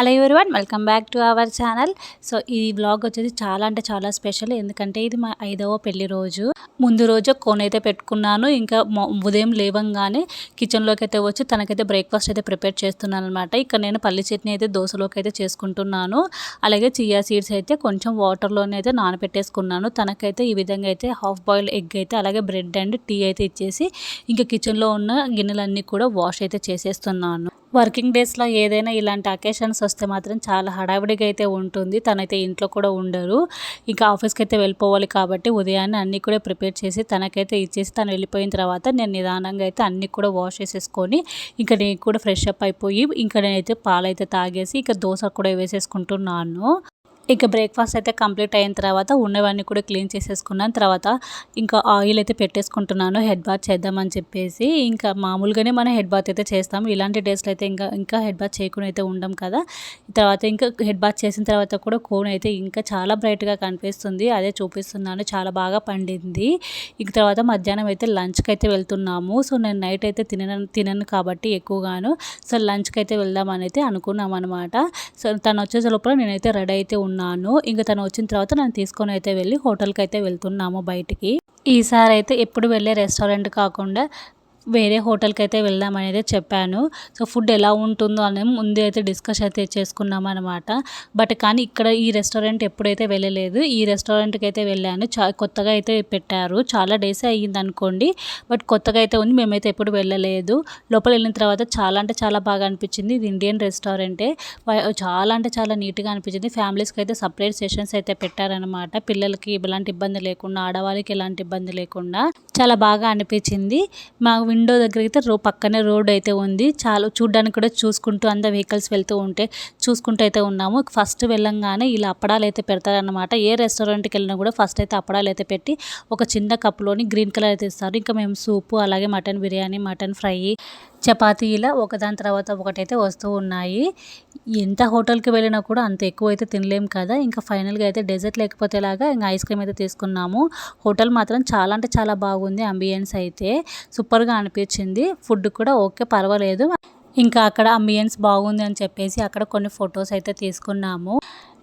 Hello everyone welcome back to our channel. So ఈ blog వచ్చేసి చాలా అంటే చాలా స్పెషల్. ఎందుకంటే ఇది మా ఐదవ పెళ్ళి రోజు. ముందు రోజు కోన్ అయితే పెట్టుకున్నాను. ఇంకా ఉదయం లేవంగానే కిచెన్లోకి అయితే వచ్చి తనకైతే బ్రేక్ఫాస్ట్ అయితే ప్రిపేర్ చేస్తున్నాను అనమాట ఇక్కడ నేను పల్లి చట్నీ అయితే దోశలోకి అయితే చేసుకుంటున్నాను. అలాగే చియా సీడ్స్ అయితే కొంచెం వాటర్లోనే అయితే నానబెట్టేసుకున్నాను తనకైతే ఈ విధంగా అయితే హాఫ్ బాయిల్ ఎగ్ అయితే అలాగే బ్రెడ్ అండ్ టీ అయితే ఇచ్చేసి ఇంకా కిచెన్లో ఉన్న గిన్నెలన్నీ కూడా వాష్ అయితే చేసేస్తున్నాను. వర్కింగ్ డేస్లో ఏదైనా ఇలాంటి అకేషన్స్ వస్తే మాత్రం చాలా హడావిడిగా అయితే ఉంటుంది. తనైతే ఇంట్లో కూడా ఉండరు. ఇంకా ఆఫీస్కి అయితే వెళ్ళిపోవాలి కాబట్టి ఉదయాన్నే అన్నీ కూడా ప్రిపేర్ చేసి తనకైతే ఇచ్చేసి తను వెళ్ళిపోయిన తర్వాత నేను నిదానంగా అయితే అన్నీ కూడా వాష్ చేసేసుకొని ఇంకా నేను కూడా ఫ్రెష్ అప్ అయిపోయి ఇంకా నేనైతే పాలైతే తాగేసి ఇంకా దోశ కూడా వేసేసుకుంటున్నాను. ఇక బ్రేక్ఫాస్ట్ అయితే కంప్లీట్ అయిన తర్వాత ఉన్నవన్నీ కూడా క్లీన్ చేసేసుకున్నాను తర్వాత ఇంకా ఆయిల్ అయితే పెట్టేసుకుంటున్నాను. హెడ్ బాత్ చేద్దామని చెప్పేసి ఇంకా మామూలుగానే మనం హెడ్ బాత్ అయితే చేస్తాము ఇలాంటి డేస్లో అయితే ఇంకా ఇంకా హెడ్ బాత్ చేయకుండా అయితే ఉండం కదా. తర్వాత ఇంకా హెడ్ బాత్ చేసిన తర్వాత కూడా కోన్ అయితే ఇంకా చాలా బ్రైట్గా కనిపిస్తుంది. అదే చూపిస్తున్నాను. చాలా బాగా పండింది. ఇంక తర్వాత మధ్యాహ్నం అయితే లంచ్కి అయితే వెళ్తున్నాము. సో నేను నైట్ అయితే తినను తినను కాబట్టి ఎక్కువగాను. సో లంచ్కి అయితే వెళ్దామని అయితే అనుకున్నాం అనమాట సో తను వచ్చేసే లోపల నేనైతే రెడీ అయితే ఉన్నాను అనుకున్నాను ఇంకా తను వచ్చిన తర్వాత నన్ను తీసుకొని అయితే వెళ్ళి హోటల్కి అయితే వెళ్తున్నాము బయటికి. ఈసారి అయితే ఎప్పుడు వెళ్ళే రెస్టారెంట్ కాకుండా వేరే హోటల్కి అయితే వెళ్దాం అనేది చెప్పాను. సో ఫుడ్ ఎలా ఉంటుందో అని ముందే అయితే డిస్కస్ అయితే చేసుకున్నాం అనమాట బట్ కానీ ఇక్కడ ఈ రెస్టారెంట్ ఎప్పుడైతే వెళ్ళలేదు ఈ రెస్టారెంట్కి అయితే వెళ్ళాను. చా కొత్తగా అయితే పెట్టారు. చాలా డేస్ అయ్యింది అనుకోండి. బట్ కొత్తగా అయితే ఉంది మేమైతే ఎప్పుడు వెళ్ళలేదు. లోపల వెళ్ళిన తర్వాత చాలా అంటే చాలా బాగా అనిపించింది. ఇది ఇండియన్ రెస్టారెంటే. చాలా అంటే చాలా నీట్గా అనిపించింది. ఫ్యామిలీస్కి అయితే సపరేట్ సెషన్స్ అయితే పెట్టారనమాట పిల్లలకి ఎలాంటి ఇబ్బంది లేకుండా ఆడవాళ్ళకి ఎలాంటి ఇబ్బంది లేకుండా. చాలా బాగా అనిపించింది. మా విండో దగ్గర అయితే రో పక్కనే రోడ్ అయితే ఉంది. చాలా చూడ్డానికి కూడా చూసుకుంటూ అంత వెహికల్స్ వెళ్తూ ఉంటే చూసుకుంటూ అయితే ఉన్నాము. ఫస్ట్ వెళ్ళంగానే ఇలా అప్పడాలు అయితే పెడతారనమాట ఏ రెస్టారెంట్కి వెళ్ళినా కూడా ఫస్ట్ అయితే అప్పడాలు అయితే పెట్టి ఒక చిన్న కప్లోని గ్రీన్ కలర్ అయితే ఇస్తారు. ఇంకా మేము సూపు అలాగే mutton biryani mutton fry chapati ఇలా ఒకదాని తర్వాత ఒకటైతే వస్తూ ఉన్నాయి. ఎంత హోటల్కి వెళ్ళినా కూడా అంత ఎక్కువ అయితే తినలేము కదా. ఇంకా ఫైనల్గా అయితే డెజర్ట్ లేకపోతే లాగా ఇంకా ఐస్ క్రీమ్ అయితే తీసుకున్నాము. హోటల్ మాత్రం చాలా అంటే చాలా బాగుంది అంబియన్స్ అయితే. సూపర్గా అనిపించింది. ఫుడ్ కూడా ఓకే పర్వాలేదు. ఇంకా అక్కడ అంబియన్స్ బాగుంది అని చెప్పేసి అక్కడ కొన్ని ఫొటోస్ అయితే తీసుకున్నాము.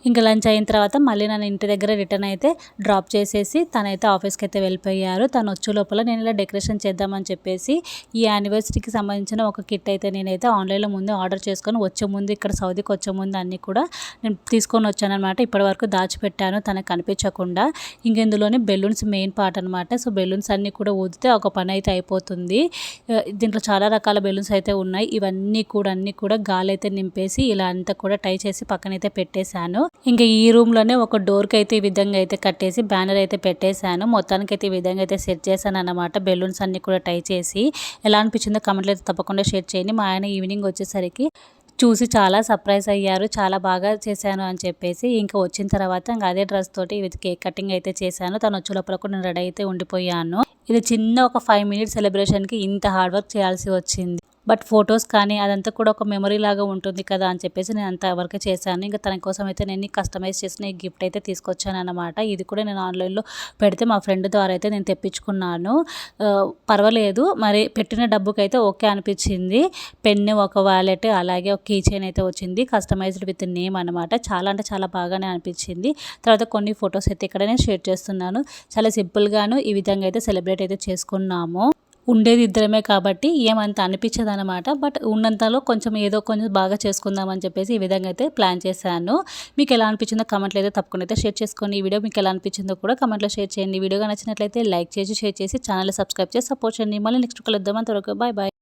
ఇంకా లంచ్ అయిన తర్వాత మళ్ళీ నన్ను ఇంటి దగ్గర రిటర్న్ అయితే డ్రాప్ చేసేసి తనైతే ఆఫీస్కి అయితే వెళ్ళిపోయారు. తను వచ్చే లోపల నేను ఇలా డెకరేషన్ చేద్దామని చెప్పేసి ఈ యానివర్సరీకి సంబంధించిన ఒక కిట్ అయితే నేనైతే ఆన్లైన్లో ముందు ఆర్డర్ చేసుకొని వచ్చే ముందు ఇక్కడ సౌదీకి వచ్చే ముందు అన్నీ కూడా నేను తీసుకొని వచ్చాను అనమాట ఇప్పటి వరకు దాచిపెట్టాను తనకు కనిపించకుండా. ఇంక ఇందులోనే బెలూన్స్ మెయిన్ పార్ట్ అనమాట సో బెలూన్స్ అన్నీ కూడా ఊదితే ఒక పని అయితే అయిపోతుంది. దీంట్లో చాలా రకాల బెలూన్స్ అయితే ఉన్నాయి. ఇవన్నీ కూడా అన్నీ కూడా గాలి అయితే నింపేసి ఇలా అంతా కూడా టై చేసి పక్కనైతే పెట్టేశాను. ఇంకా ఈ రూమ్లోనే ఒక డోర్కి అయితే ఈ విధంగా అయితే కట్టేసి బ్యానర్ అయితే పెట్టేశాను. మొత్తానికి అయితే ఈ విధంగా అయితే సెట్ చేశాను అనమాట బెలూన్స్ అన్ని కూడా టై చేసి. ఎలా అనిపించిందో కమెంట్లు అయితే తప్పకుండా షేర్ చేయండి. మా ఆయన ఈవినింగ్ వచ్చేసరికి చూసి చాలా సర్ప్రైజ్ అయ్యారు. చాలా బాగా చేశాను అని చెప్పేసి ఇంకా వచ్చిన తర్వాత ఇంకా అదే డ్రెస్ తోటి ఇది కేక్ కటింగ్ అయితే చేశాను. తను వచ్చే లోపల కూడా నేను రెడీ అయితే ఉండిపోయాను. ఇది చిన్న ఒక ఫైవ్ మినిట్స్ సెలబ్రేషన్కి ఇంత హార్డ్ వర్క్ చేయాల్సి వచ్చింది. బట్ ఫొటోస్ కానీ అదంతా కూడా ఒక మెమరీ లాగా ఉంటుంది కదా అని చెప్పేసి నేను అంత వర్క్ చేశాను. ఇంకా తన కోసం అయితే నేను కస్టమైజ్ చేసిన ఈ గిఫ్ట్ అయితే తీసుకొచ్చాను అనమాట ఇది కూడా నేను ఆన్లైన్లో పెడితే మా ఫ్రెండ్ ద్వారా అయితే నేను తెప్పించుకున్నాను. పర్వాలేదు. మరి పెట్టిన డబ్బుకి అయితే ఓకే అనిపించింది. పెన్ను ఒక వ్యాలెట్ అలాగే ఒక కీ చైన్ అయితే వచ్చింది. కస్టమైజ్డ్ విత్ నేమ్ అనమాట చాలా అంటే చాలా బాగానే అనిపించింది. తర్వాత కొన్ని ఫొటోస్ అయితే ఇక్కడ నేను షేర్ చేస్తున్నాను. చాలా సింపుల్గాను ఈ విధంగా అయితే సెలబ్రేట్ అయితే చేసుకున్నాము. ఉండేది ఇద్దరమే కాబట్టి ఏమంత అనిపించదు అనమాట బట్ ఉన్నంతలో కొంచెం ఏదో కొంచెం బాగా చేసుకుందామని చెప్పేసి ఈ విధంగా అయితే ప్లాన్ చేశాను. మీకు ఎలా అనిపించిందో కమెంట్లో అయితే తప్పకుండా అయితే షేర్ చేసుకోండి. ఈ వీడియో మీకు ఎలా అనిపించిందో కూడా కమెంట్లో షేర్ చేయండి. వీడియోగా నచ్చినట్లయితే లైక్ చేసి షేర్ చేసి ఛానల్ సబ్స్క్రైబ్ చేసి సపోర్ట్ చేయండి. మళ్ళీ నెక్స్ట్ కలుద్దాం. అంతవరకు బాయ్ బాయ్